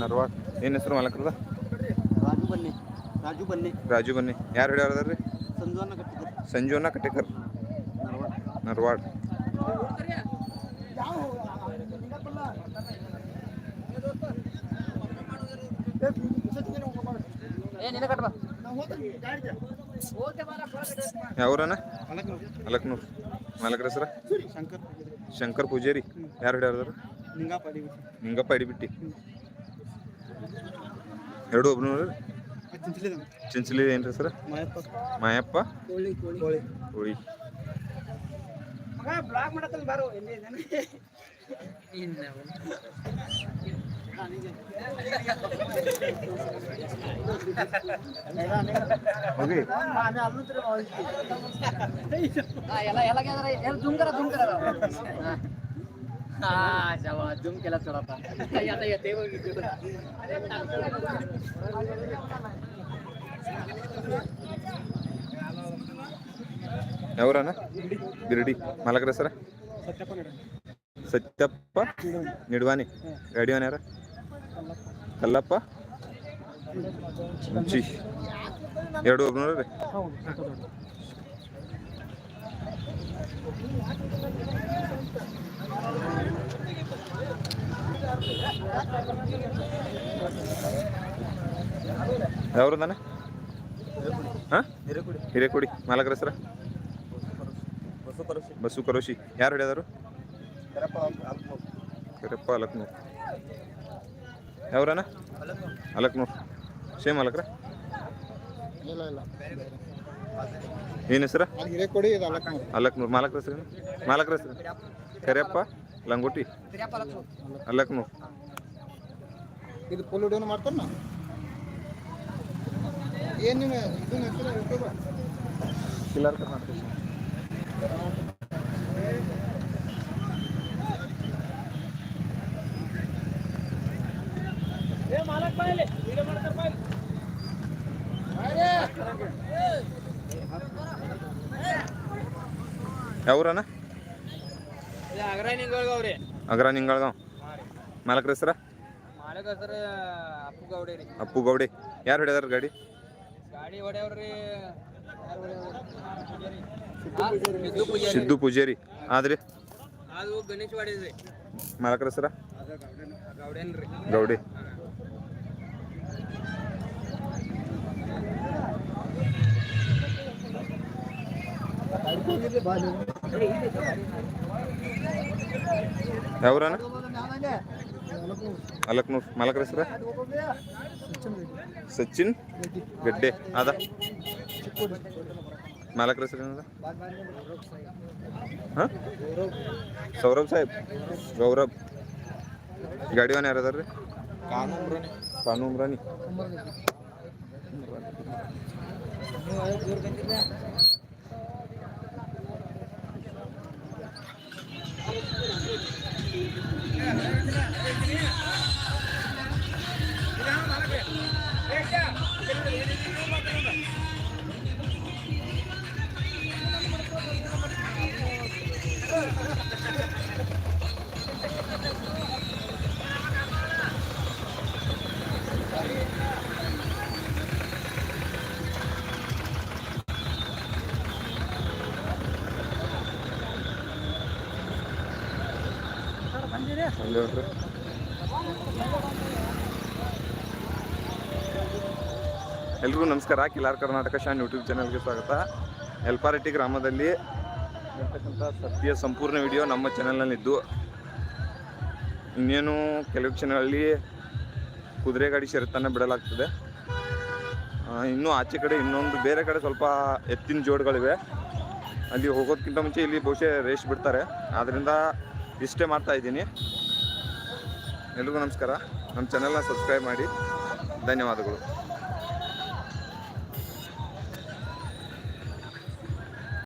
ನರ್ವಾಡ್. ಏನು ಹೆಸರು ಮಾಲಕರದ? ರಾಜು ಬನ್ನಿ. ರಾಜು ಬನ್ನಿ. ರಾಜು ಬನ್ನಿ. ಯಾರು ಹಿಡಿಯೋದಾರ ರೀ ಸಂಜುವನ್ನ ಕಟೇಕರ್ ನರ್ವಾಡ್. ಯಾವ ಅಲಕ್ನೂರ್ ಮಾಲಕರ ಹೆಸರ? ಶಂಕರ್ ಶಂಕರ್ ಪೂಜಾರಿ. ಯಾರು ಹಿಡಿಯೋದಾರ ನಿಂಗಾಪಾಡಿ ನಿಂಗಪ್ಪ ಹಿಡಿಬಿಟ್ಟಿ ಎರಡು ಒಬ್ರು ಚಿಂಚಲಿ ಏನ್ರಿ ಸರ್? ಮಾಯಪ್ಪ. ಮಾಯಪ್ಪ. ಕೋಳಿ ಕೋಳಿ. ಕೋಳಿ. ಹೋಳಿ ಬ್ಲಾಕ್ ದುಂಕೆಲ್ಲ ಚೊಡಪ್ಪ ಬಿರಡಿ. ಮಾಲಕರ ಸರ ಸತ್ಯಪ್ಪ. ನಡೆ ಸತ್ಯಪ್ಪ ನಿಡ್ವಾನಿ ಗಾಡಿವನ್ ಯಾರ? ಕಲ್ಲಪ್ಪ. ಮುಂಚಿ ಎರಡು ಒಬ್ರು ರೀ ಯಾವ್ರು ಯಾವ್ರದಾನೆ? ಹಾಂ? ಹಿರೇಕೊಡಿ, ಮಾಲಕರ ಸರ ಬಸು ಕರೋಶಿ ಯಾರು ಹಿಡಿಯೋದಾರು ಕರೆಪ್ಪ ಅಲಕ್ನೂರ್. ಯಾವ್ರಣ್ಣ? ಅಲಕ್ನೂರ್. ಸೇಮ್ ಅಲ್ಲಕ್ರ ಇಲ್ಲ ಇಲ್ಲ. ಏನು ಹೆಸರ? ಅಲ್ಲಿ ಹಿರೇಕೊಡಿ ಇದು ಅಲ್ಲಕ್ಕ ಅಲಕ್ನೂರ್. ಮಾಲಕರ ಹೆಸರೇನು ಮಾಲಕ್ರ ಹೆಸರು? ಕರಿಯಪ್ಪ ಲಂಗೋಟಿ? ಅಲಕ್ನೂರ್. ಇದು ಫುಲ್ ವಿಡಿಯೋನು ಮಾಡ್ತಾನ ಏನು ನೀವು ಇದನ್ನ ಹಾಕಿಲ್ಲ ಯೂಟ್ಯೂಬ್ ಕಿಲಾರ್ ಕರ್ನಾಟಕ ಯಾವ್ರಣ್ಣ ಅಗ್ರನಿಂಗವ್ರಿ ಅಗ್ರ ನಿಂಗಳಗಾವ್ ಮಾಲಕರ ಹೆಸರ? ಅಪ್ಪು ಗೌಡಿ ಅಪ್ಪು ಗೌಡಿ. ಯಾರು ಹಿಡಿದಾರ ಗಾಡಿ? ಸಿದ್ದು ಪೂಜಾರಿ. ಆದ್ರಿ? ಮಾಲಕರ ಹೆಸರ? ಗೌಡಿ. ಯಾವ್ರಣ್ಣ ಅಲಕ್ನೂರ್. ಮಾಲಕರ ಹೆಸರ? ಸಚಿನ್ ಗಡ್ಡೆ ಅದ ಮಾಲಕರ ಹೆಸರು ಏನದ? ಹಾಂ? ಸೌರಭ್ ಸಾಹೇಬ್. ಗೌರವ್ ಗಾಡಿವನ್ ಯಾರು ಅದಾರ ರೀ ಕಾನೂಮ್ ಉಮ್ರಾನಿ ಎಲ್ರಿಗೂ ನಮಸ್ಕಾರ. ಕಿಲಾರ್ ಕರ್ನಾಟಕ ಶಾನ್ ಯೂಟ್ಯೂಬ್ ಚಾನಲ್ಗೆ ಸ್ವಾಗತ. ಎಲ್ಪಾರೆಟ್ಟಿ ಗ್ರಾಮದಲ್ಲಿ ಇರ್ತಕ್ಕಂಥ ಸತ್ಯ ಸಂಪೂರ್ಣ ವಿಡಿಯೋ ನಮ್ಮ ಚಾನಲ್ನಲ್ಲಿದ್ದು ಇನ್ನೇನು ಕೆಲವು ಕ್ಷಣಗಳಲ್ಲಿ ಕುದುರೆ ಗಾಡಿ ಷರತ್ತನ್ನು ಬಿಡಲಾಗ್ತದೆ ಇನ್ನು ಆಚೆ ಕಡೆ ಇನ್ನೊಂದು ಬೇರೆ ಕಡೆ ಸ್ವಲ್ಪ ಎತ್ತಿನ ಜೋಡ್ಗಳಿವೆ. ಅಲ್ಲಿ ಹೋಗೋದಕ್ಕಿಂತ ಮುಂಚೆ ಇಲ್ಲಿ ಬಹುಶಃ ರೇಷ್ ಬಿಡ್ತಾರೆ. ಆದ್ದರಿಂದ ಇಷ್ಟೇ ಮಾಡ್ತಾ ಇದ್ದೀನಿ. ಎಲ್ರಿಗೂ ನಮಸ್ಕಾರ. ನಮ್ಮ ಚಾನೆಲ್ನ ಸಬ್ಸ್ಕ್ರೈಬ್ ಮಾಡಿ. ಧನ್ಯವಾದಗಳು.